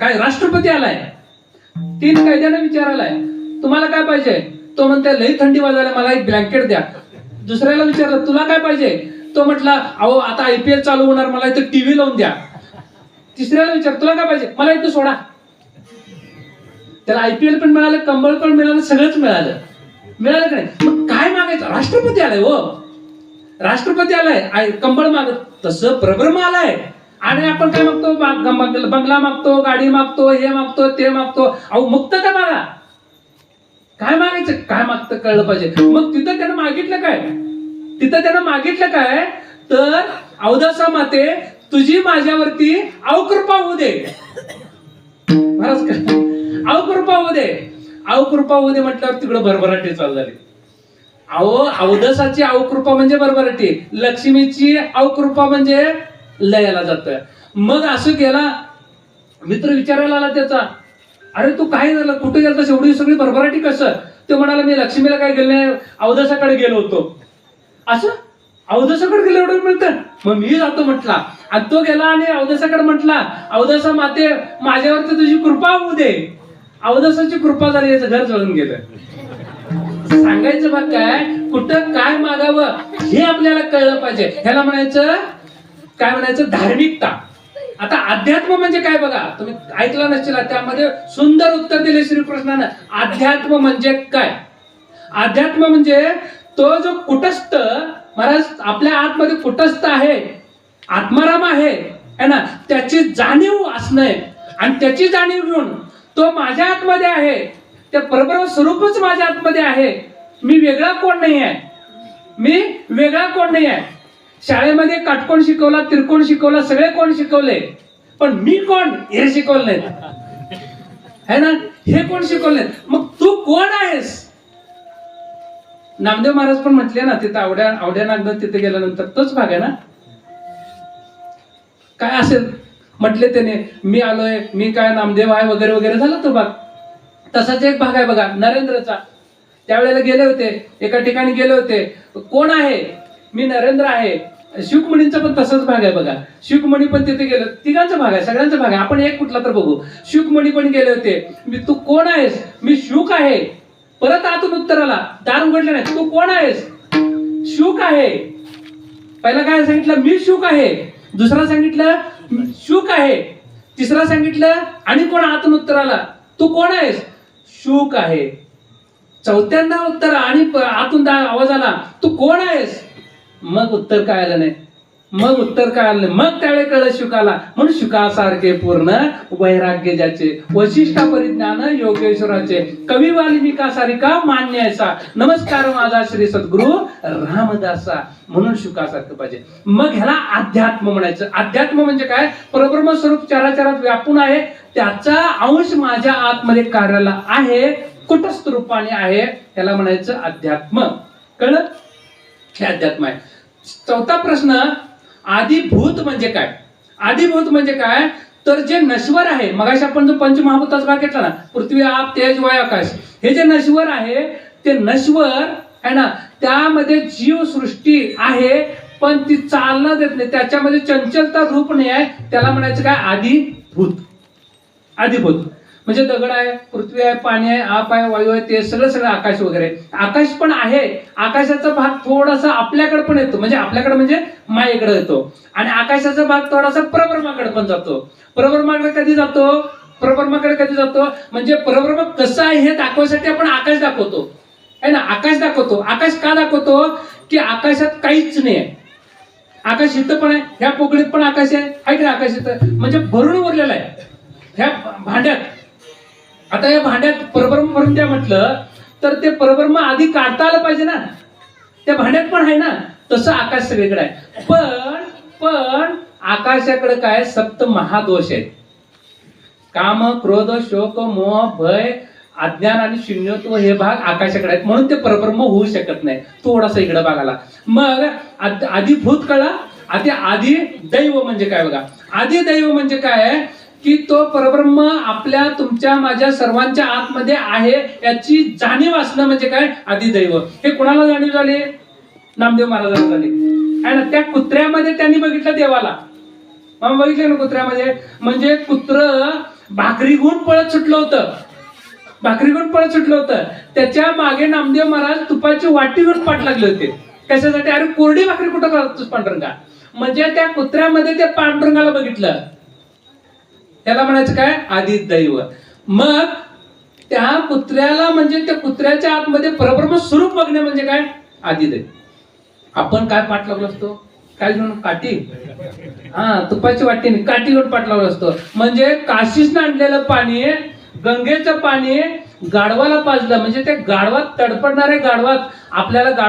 काय राष्ट्रपती आलाय? तीन कायद्याने विचारालाय. तुम्हाला काय पाहिजे? तो म्हणते लई थंडी वाजायला मला एक ब्लँकेट द्या. दुसऱ्याला विचारलं तुला काय पाहिजे? तो म्हटला अहो आता आयपीएल चालू होणार मला इथं टीव्ही लावून द्या. तिसऱ्याला विचार तुला काय पाहिजे? मला इथं सोडा. त्याला आयपीएल पण मिळालं कंबळ पण मिळालं सगळंच मिळालं. मिळालं काय मग काय मागायचं? राष्ट्रपती आलाय हो. राष्ट्रपती आलाय कंबळ मागत. तसं प्रभ्रम आलाय. आणि आपण काय मागतो? बंगला मागतो गाडी मागतो हे मागतो ते मागतो. अहो मुक्त का मागा काय मागायचं काय मागतं कळलं पाहिजे. मग तिथं त्यानं मागितलं काय? तिथं त्यानं मागितलं काय? तर अवदासा माते तुझी माझ्यावरती अवकृपा होऊ दे. महाराज काय अवकृपा होऊ दे. अवकृपा होऊ दे म्हटल्यावर तिकडं भरभराटी चालू झाली. अहो अवदसाची अवकृपा म्हणजे भरभराटी. लक्ष्मीची अवकृपा म्हणजे लयाला जातोय. मग असं केला मित्र विचारायला आला त्याचा अरे तू काय झालं? कुठे गेला एवढी सगळी भरभराटी कसं? ते म्हणाला मी लक्ष्मीला काय गेले नाही अवदसाकडे गेलो होतो. असं? अवदसाकडे गेलं एवढं मिळतं? मग मी जातो म्हटला. आणि तो गेला आणि अवदसाकडे म्हटला अवदसा माते माझ्यावरती तुझी कृपा होऊ दे. अवदसाची कृपा झाली याचं घर जळून गेलं. सांगायचं भाग काय कुठं काय मागावं हे आपल्याला कळलं पाहिजे. ह्याला म्हणायचं काय म्हणायचं? धार्मिकता. आता अध्यात्म म्हणजे काय बघा? तुम्ही ऐकलं नसेल त्यामध्ये सुंदर उत्तर दिले श्रीकृष्णानं. अध्यात्म म्हणजे काय? अध्यात्म म्हणजे तो जो कुटस्थ महाराज आपल्या आतमध्ये कुटस्थ आहे आत्माराम आहे है ना? त्याची जाणीव असणं आणि त्याची जाणीव घेऊन तो माझ्या आतमध्ये आहे. त्या परब्रह्म स्वरूपच माझ्या आतमध्ये आहे. मी वेगळा कोण नाही आहे मी वेगळा कोण नाही आहे शाळेमध्ये काटकोण शिकवला त्रिकोण शिकवला सगळे कोण शिकवले? पण मी कोण? हे शिकवलं नाही है ना? हे कोण शिकवले मग तू कोण आहेस? नामदेव महाराज पण म्हटले ना तिथं आवड्या आवड्या नागनाथ तिथे गेल्यानंतर तोच भाग आहे ना? काय असेल? म्हटले त्याने मी आलोय मी काय नामदेव आहे वगैरे वगैरे झाला तो भाग. तसाच एक भाग आहे बघा नरेंद्रचा. त्यावेळेला गेले होते एका ठिकाणी गेले होते. कोण आहे? मी नरेंद्र आहे. शिवकुमणींचा पण तसाच भाग आहे बघा. शिवकुमणी पण तिथे गेलं. तिघांचा भाग आहे सगळ्यांचा भाग आहे. आपण एक कुठला तर बघू. शिवकुमणी पण गेले होते. मी तू कोण आहेस? मी शुक आहे. परत आतून उत्तर आला दार उघडले नाही. तू कोण आहेस? शुक आहे. पहिला काय सांगितलं? मी शुक आहे. दुसरा सांगितलं शुक आहे. तिसरा सांगितलं आणि कोण आतून उत्तर आला तू कोण आहेस? शुक आहे. चौथ्यांदा उत्तर आणि आतून आवाज आला तू कोण आहेस? मग उत्तर काय आलं नाही? मग उत्तर काय आलं नाही? मग त्यावेळी कळलं शुकाला. म्हणून शुकासारखे पूर्ण वैराग्य ज्याचे वशिष्ठा परिज्ञान योगेश्वराचे कवी वाल्मिका सारिका मान्य असा? नमस्कार माझा श्री सद्गुरु रामदासा. म्हणून शुकासारखं पाहिजे. मग ह्याला अध्यात्म म्हणायचं. अध्यात्म म्हणजे काय? परब्रह्म स्वरूप चराचरात व्यापून आहे. त्याचा अंश माझ्या आतमध्ये कार्याला आहे. कुटस्थ रूपाने आहे. त्याला म्हणायचं अध्यात्म. कळलं? हे अध्यात्म आहे. चौथा प्रश्न आदिभूत म्हणजे काय? आदिभूत म्हणजे काय? तर जे नश्वर आहे मगाशी आपण जो पंचमहाभूताचा भाग घेतला ना पृथ्वी आप तेज वाय आकाश हे जे नश्वर आहे ते नश्वर आहे ना त्यामध्ये जीवसृष्टी आहे पण ती चालना देत नाही. त्याच्यामध्ये चंचलता रूप नाही आहे. त्याला म्हणायचं काय? आदिभूत आदिभूत म्हणजे दगड आहे पृथ्वी आहे पाणी आहे आप आहे वायू आहे ते सगळं सगळं आकाश वगैरे. आकाश पण आहे. आकाशाचा भाग थोडासा आपल्याकडे पण येतो. म्हणजे आपल्याकडे म्हणजे मायेकडे येतो. आणि आकाशाचा भाग थोडासा प्रब्रह्माकडे पण जातो. प्रब्रह्माकडे कधी जातो? प्रब्रह्माकडे कधी जातो? म्हणजे प्रब्रह्म कसं आहे हे दाखवण्यासाठी आपण आकाश दाखवतो. आहे ना? आकाश दाखवतो. आकाश का दाखवतो? की आकाशात काहीच नाही आहे आकाश इथं पण आहे. ह्या पोकळीत पण आकाश आहे. आहे आकाश इथं? म्हणजे भरून उरलेलं आहे. ह्या भांड्यात. आता या भांड्यात परब्रह्म भरून द्या म्हटलं तर ते परब्रह्म आधी काढता आलं पाहिजे ना. त्या भांड्यात पण आहे ना तसं आकाश सगळीकडे आहे. पण पण आकाशाकडे काय? सप्त महादोष आहेत. काम क्रोध शोक मोह भय अज्ञान आणि शून्यत्व हे भाग आकाशाकडे आहेत. म्हणून ते परब्रह्म होऊ शकत नाही. थोडासा इकडे भागाला मग आधी भूत कळा आधी आधी दैव म्हणजे काय बघा? आधी दैव म्हणजे काय? की तो परब्रह्म आपल्या तुमच्या माझ्या सर्वांच्या आतमध्ये आहे याची जाणीव असणं म्हणजे काय? आदिदैव. हे कोणाला जाणीव झाली? नामदेव महाराजांना झाली. आहे ना? त्या कुत्र्यामध्ये त्यांनी बघितलं देवाला. मग बघितलं ना कुत्र्यामध्ये? म्हणजे कुत्र भाकरी घेऊन पळत सुटलं होतं. भाकरी घेऊन पळत सुटलं होतं. त्याच्यामागे नामदेव महाराज तुपाची वाटी घेऊन पाठ लागले होते. कशासाठी? अरे कोरडी भाकरी कुठं करतोस पांडुरंगा? म्हणजे त्या कुत्र्यामध्ये त्या पांडुरंगाला बघितलं. त्याला म्हणायचं काय? आदी दैव. मग त्या कुत्र्याला म्हणजे त्या कुत्र्याच्या आतमध्ये परब्रह्म स्वरूप बघणे म्हणजे काय? आदिदैव आपण काय पाठ लागलो असतो? काय घेऊन काठी. हा तुपाची वाटी काठी घेऊन पाठ लागलो असतो. म्हणजे काशीसनं आणलेलं पाणी गंगेचं पाणी गाढवाला पाजलं. म्हणजे ते गाढवात तडपडणारे गाढवात आपल्याला गाढ